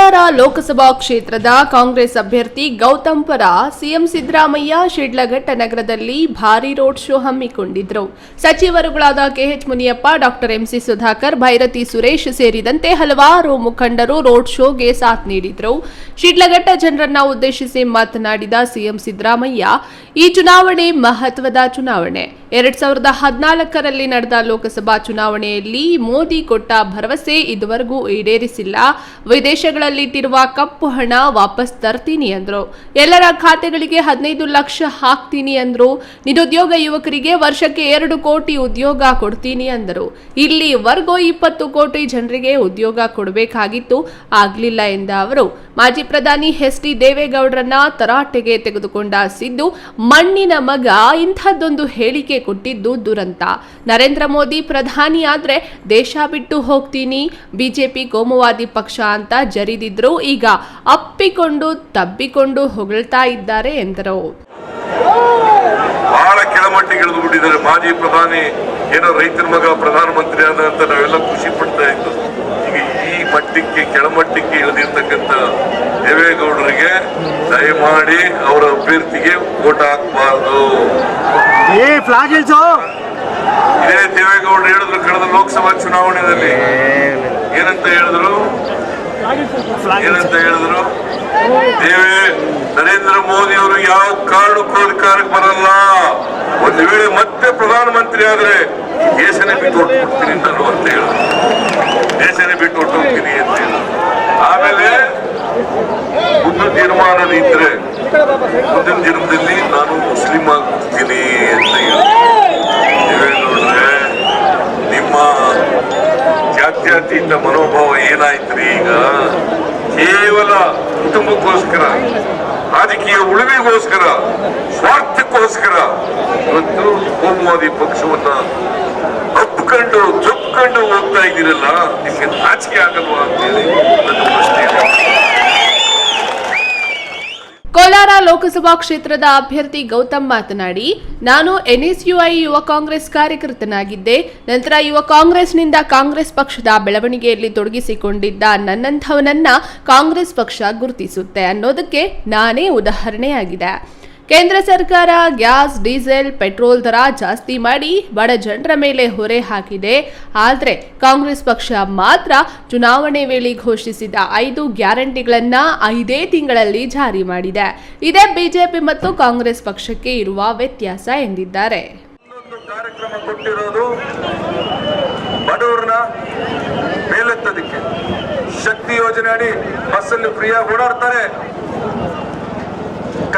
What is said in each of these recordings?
ಕೋಲಾರ ಲೋಕಸಭಾ ಕ್ಷೇತ್ರದ ಕಾಂಗ್ರೆಸ್ ಅಭ್ಯರ್ಥಿ ಗೌತಮ್ ಪರ ಸಿಎಂ ಸಿದ್ದರಾಮಯ್ಯ ಶಿಡ್ಲಘಟ್ಟ ನಗರದಲ್ಲಿ ಭಾರೀ ರೋಡ್ ಶೋ ಹಮ್ಮಿಕೊಂಡಿದ್ರು. ಸಚಿವರುಗಳಾದ KH Muniyappa, doctor MC Sudhakar, Byrathi Suresh ಸೇರಿದಂತೆ ಹಲವಾರು ಮುಖಂಡರು ರೋಡ್ ಶೋಗೆ ಸಾಥ್ ನೀಡಿದ್ರು. ಶಿಡ್ಲಘಟ್ಟ ಜನರನ್ನ ಉದ್ದೇಶಿಸಿ ಮಾತನಾಡಿದ ಸಿಎಂ ಸಿದ್ದರಾಮಯ್ಯ, ಈ ಚುನಾವಣೆ ಮಹತ್ವದ ಚುನಾವಣೆ. ಎರಡ್ ಸಾವಿರದ ಹದಿನಾಲ್ಕರಲ್ಲಿ ನಡೆದ ಲೋಕಸಭಾ ಚುನಾವಣೆಯಲ್ಲಿ ಮೋದಿ ಕೊಟ್ಟ ಭರವಸೆ ಇದುವರೆಗೂ ಈಡೇರಿಸಿಲ್ಲ. ವಿದೇಶಗಳಲ್ಲಿಟ್ಟಿರುವ ಕಪ್ಪು ಹಣ ವಾಪಸ್ ತರ್ತೀನಿ ಅಂದ್ರು. ಎಲ್ಲರ ಖಾತೆಗಳಿಗೆ ಹದಿನೈದು ಲಕ್ಷ ಹಾಕ್ತೀನಿ ಅಂದ್ರು. ನಿರುದ್ಯೋಗ ಯುವಕರಿಗೆ ವರ್ಷಕ್ಕೆ ಎರಡು ಕೋಟಿ ಉದ್ಯೋಗ ಕೊಡ್ತೀನಿ ಅಂದರು. ಇಲ್ಲಿವರೆಗೂ ಇಪ್ಪತ್ತು ಕೋಟಿ ಜನರಿಗೆ ಉದ್ಯೋಗ ಕೊಡಬೇಕಾಗಿತ್ತು. ಆಗ್ಲಿಲ್ಲ ಎಂದ ಅವರು. ಮಾಜಿ ಪ್ರಧಾನಿ ಎಸ್ ಡಿ ದೇವೇಗೌಡರನ್ನ ತರಾಟೆಗೆ ತೆಗೆದುಕೊಂಡ ಸಿದ್ದು ಮಣ್ಣಿನ ಮಗ ಇಂಥದ್ದೊಂದು ಹೇಳಿಕೆ ಕೊಟ್ಟಿದ್ದು ದುರಂತ. ನರೇಂದ್ರ ಮೋದಿ ಪ್ರಧಾನಿ ಆದ್ರೆ ದೇಶ ಬಿಟ್ಟು ಹೋಗ್ತೀನಿ, ಬಿಜೆಪಿ ಕೋಮುವಾದಿ ಪಕ್ಷ ಅಂತ ಜರಿದಿದ್ರು ಈಗ ಅಪ್ಪಿಕೊಂಡು ತಬ್ಬಿಕೊಂಡು ಹೊಗಳ್ತಾ ಇದ್ದಾರೆ ಎಂದರು. ಬಹಳ ಕೆಳಮಟ್ಟಿಗೆ ಇಳಿದು ಬಿಟ್ಟಿದ್ದಾರೆ ಮಾಜಿ ಪ್ರಧಾನಿ ಏನೋ ರೈತರ ಮಗ ಪ್ರಧಾನಮಂತ್ರಿ ಆದ ಅಂತ ನಾವೆಲ್ಲ ಖುಷಿ ಪಡ್ತಾ ಇದ್ದು ಈಗ ಈ ಮಟ್ಟಕ್ಕೆ ಕೆಳಮಟ್ಟಕ್ಕೆ ಇಳಿದಿರ್ತಕ್ಕಂಥ ದೇವೇಗೌಡರಿಗೆ ದಯಮಾಡಿ ಅವರ ಅಭ್ಯರ್ಥಿಗೆ ಓಟ್ ಹಾಕಬಾರ್ದು. ಇದೇ ದೇವೇಗೌಡರು ಹೇಳಿದ್ರು ಕಳೆದ ಲೋಕಸಭಾ ಚುನಾವಣೆಯಲ್ಲಿ. ಏನಂತ ಹೇಳಿದ್ರು? ಏನಂತ ಹೇಳಿದ್ರು? ನೀವೇ ನರೇಂದ್ರ ಮೋದಿ ಅವರು ಯಾವ ಕಾರಣಕ್ಕೂ ಅಧಿಕಾರಕ್ಕೆ ಬರಲ್ಲ. ಒಂದು ವೇಳೆ ಮತ್ತೆ ಪ್ರಧಾನಮಂತ್ರಿ ಆದ್ರೆ ದೇಶನೇ ಬಿಟ್ಟು ಹೋಗ್ತೀನಿ ನಾನು ಅಂತ ಹೇಳಿದ್ರು. ದೇಶನೇ ಬಿಟ್ಟು ಹೋಗ್ತೀನಿ ಅಂತ ಹೇಳಿದ್ರು. ಆಮೇಲೆ ಮುಂದಿನ ತೀರ್ಮಾನ ಇದ್ರೆ ಮುಂದಿನ ಜನ್ಮದಲ್ಲಿ ನಾನು ಮುಸ್ಲಿಂ ಆಗ್ತೀನಿ ಅಂತ ಹೇಳಿದ್ರು ದೇವೇಗೌಡ್ರೆ ನಿಮ್ಮ ಜಾತ್ಯತೀತ ಮನೋಭಾವ ಏನಾಯ್ತ್ರಿ ಈಗ ಕೇವಲ ಕುಟುಂಬಕ್ಕೋಸ್ಕರ, ರಾಜಕೀಯ ಉಳಿವಿಗೋಸ್ಕರ, ಸ್ವಾರ್ಥಕ್ಕೋಸ್ಕರ ಇವತ್ತು ಕೋಮುವಾದಿ ಪಕ್ಷವನ್ನ ಒಪ್ಕೊಂಡು ಚೊಪ್ಕೊಂಡು ಹೋಗ್ತಾ ಇದ್ದೀರಲ್ಲ, ನಿಮ್ಗೆ ನಾಚಿಕೆ ಆಗಲ್ವಾ ಅಂತೇಳಿ ನನ್ನ ಪ್ರಶ್ನೆ. ಕೋಲಾರ ಲೋಕಸಭಾ ಕ್ಷೇತ್ರದ ಅಭ್ಯರ್ಥಿ ಗೌತಮ್ ಮಾತನಾಡಿ, ನಾನು ಎನ್ಎಸ್ಯುಐ ಯುವ ಕಾಂಗ್ರೆಸ್ ಕಾರ್ಯಕರ್ತನಾಗಿದ್ದೆ. ನಂತರ ಯುವ ಕಾಂಗ್ರೆಸ್ನಿಂದ ಕಾಂಗ್ರೆಸ್ ಪಕ್ಷದ ಬೆಳವಣಿಗೆಯಲ್ಲಿ ತೊಡಗಿಸಿಕೊಂಡಿದ್ದ ನನ್ನಂಥವನನ್ನ ಕಾಂಗ್ರೆಸ್ ಪಕ್ಷ ಗುರುತಿಸುತ್ತೆ ಅನ್ನೋದಕ್ಕೆ ನಾನೇ ಉದಾಹರಣೆಯಾಗಿದೆ. ಕೇಂದ್ರ ಸರ್ಕಾರ ಗ್ಯಾಸ್, ಡೀಸೆಲ್, ಪೆಟ್ರೋಲ್ ದರ ಜಾಸ್ತಿ ಮಾಡಿ ಬಡ ಜನರ ಮೇಲೆ ಹೊರೆ ಹಾಕಿದೆ. ಆದರೆ ಕಾಂಗ್ರೆಸ್ ಪಕ್ಷ ಮಾತ್ರ ಚುನಾವಣೆ ವೇಳೆ ಘೋಷಿಸಿದ ಐದು ಗ್ಯಾರಂಟಿಗಳನ್ನ ಐದೇ ತಿಂಗಳಲ್ಲಿ ಜಾರಿ ಮಾಡಿದೆ. ಇದೇ ಬಿಜೆಪಿ ಮತ್ತು ಕಾಂಗ್ರೆಸ್ ಪಕ್ಷಕ್ಕೆ ಇರುವ ವ್ಯತ್ಯಾಸ ಎಂದಿದ್ದಾರೆ. ಶಕ್ತಿ ಯೋಜನೆ ಅಡಿ ಬಸ್ಸಲ್ಲಿ ಫ್ರೀಯಾಗಿ ಓಡಾಡ್ತಾರೆ.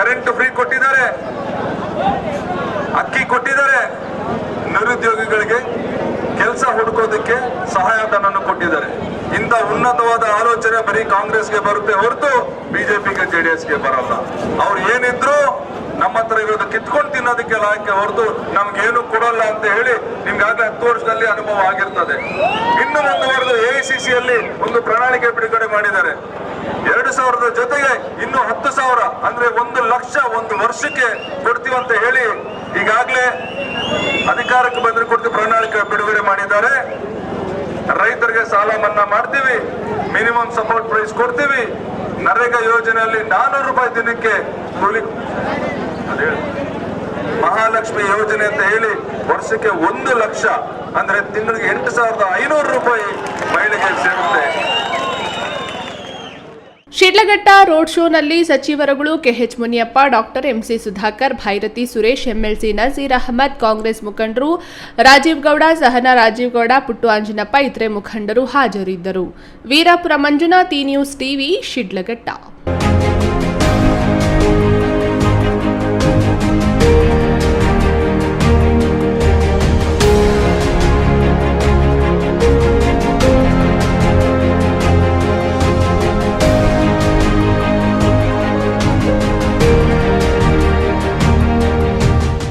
ಕರೆಂಟ್ ಫ್ರೀ ಕೊಟ್ಟಿದ್ದಾರೆ. ಅಕ್ಕಿ ಕೊಟ್ಟಿದ್ದಾರೆ. ನಿರುದ್ಯೋಗಿಗಳಿಗೆ ಕೆಲಸ ಹುಡುಕೋದಕ್ಕೆ ಸಹಾಯಧನವನ್ನು ಕೊಟ್ಟಿದ್ದಾರೆ. ಇಂಥ ಉನ್ನತವಾದ ಆಲೋಚನೆ ಬರೀ ಕಾಂಗ್ರೆಸ್ಗೆ ಬರುತ್ತೆ ಹೊರತು ಬಿಜೆಪಿಗೆ ಜೆಡಿಎಸ್ಗೆ ಬರಲ್ಲ. ಅವ್ರು ಏನಿದ್ರು ನಮ್ಮ ಹತ್ರ ಇರೋದು ಕಿತ್ಕೊಂಡು ತಿನ್ನೋದಕ್ಕೆ ಲಾಯಕ್ಕೆ ಹೊರತು ನಮ್ಗೇನು ಕೊಡಲ್ಲ ಅಂತ ಹೇಳಿ ನಿಮ್ಗಾಗಲೇ ಹತ್ತು ವರ್ಷದಲ್ಲಿ ಅನುಭವ ಆಗಿರ್ತದೆ. ಇನ್ನು ಮುಂದುವರೆದು ಎಐಸಿಸಿಯಲ್ಲಿ ಒಂದು ಪ್ರಣಾಳಿಕೆ ಬಿಡುಗಡೆ ಮಾಡಿದ್ದಾರೆ. ಎರಡು ಸಾವಿರದ ಜೊತೆಗೆ ಇನ್ನು ಹತ್ತು ಸಾವಿರ, ಅಂದ್ರೆ ಒಂದು ಲಕ್ಷ ಒಂದು ವರ್ಷಕ್ಕೆ ಕೊಡ್ತೀವಂತ ಹೇಳಿ ಈಗಾಗಲೇ ಅಧಿಕಾರಕ್ಕೆ ಬಂದ್ರೆ ಕೊಡ್ತು ಪ್ರಣಾಳಿಕೆ ಬಿಡುಗಡೆ ಮಾಡಿದ್ದಾರೆ. ರೈತರಿಗೆ ಸಾಲ ಮನ್ನಾ ಮಾಡ್ತೀವಿ, ಮಿನಿಮಮ್ ಸಪೋರ್ಟ್ ಪ್ರೈಸ್ ಕೊಡ್ತೀವಿ. ನರೇಗಾ ಯೋಜನೆಯಲ್ಲಿ ನಾನೂರು ರೂಪಾಯಿ ದಿನಕ್ಕೆ ಕೂಲಿ ಮಹಾಲಕ್ಷ್ಮಿ ಯೋಜನೆ ಅಂತ ಹೇಳಿ ವರ್ಷಕ್ಕೆ ಒಂದು ಲಕ್ಷ, ಅಂದ್ರೆ ತಿಂಗಳಿಗೆ ಎಂಟು ಸಾವಿರದ ಐನೂರು ರೂಪಾಯಿ ಮಹಿಳೆಗೆ ಸೇರುತ್ತೆ. ಶಿಡ್ಲಘಟ್ಟ ರೋಡ್ ಶೋನಲ್ಲಿ ಸಚಿವರುಗಳು KH Muniyappa, doctor MC Sudhakar, Byrathi Suresh, MLC Nazeer Ahmed, Congress ಮುಖಂಡರು ರಾಜೀವ್ ಗೌಡ, ಸಹನಾ ರಾಜೀವ್ ಗೌಡ, ಪುಟ್ಟು ಆಂಜನಪ್ಪ, ಇತರೆ ಮುಖಂಡರು ಹಾಜರಿದ್ದರು. ವೀರಾಪುರ ಮಂಜುನಾಥ್ ಈ ನ್ಯೂಸ್ ಟಿವಿ, ಶಿಡ್ಲಘಟ್ಟ.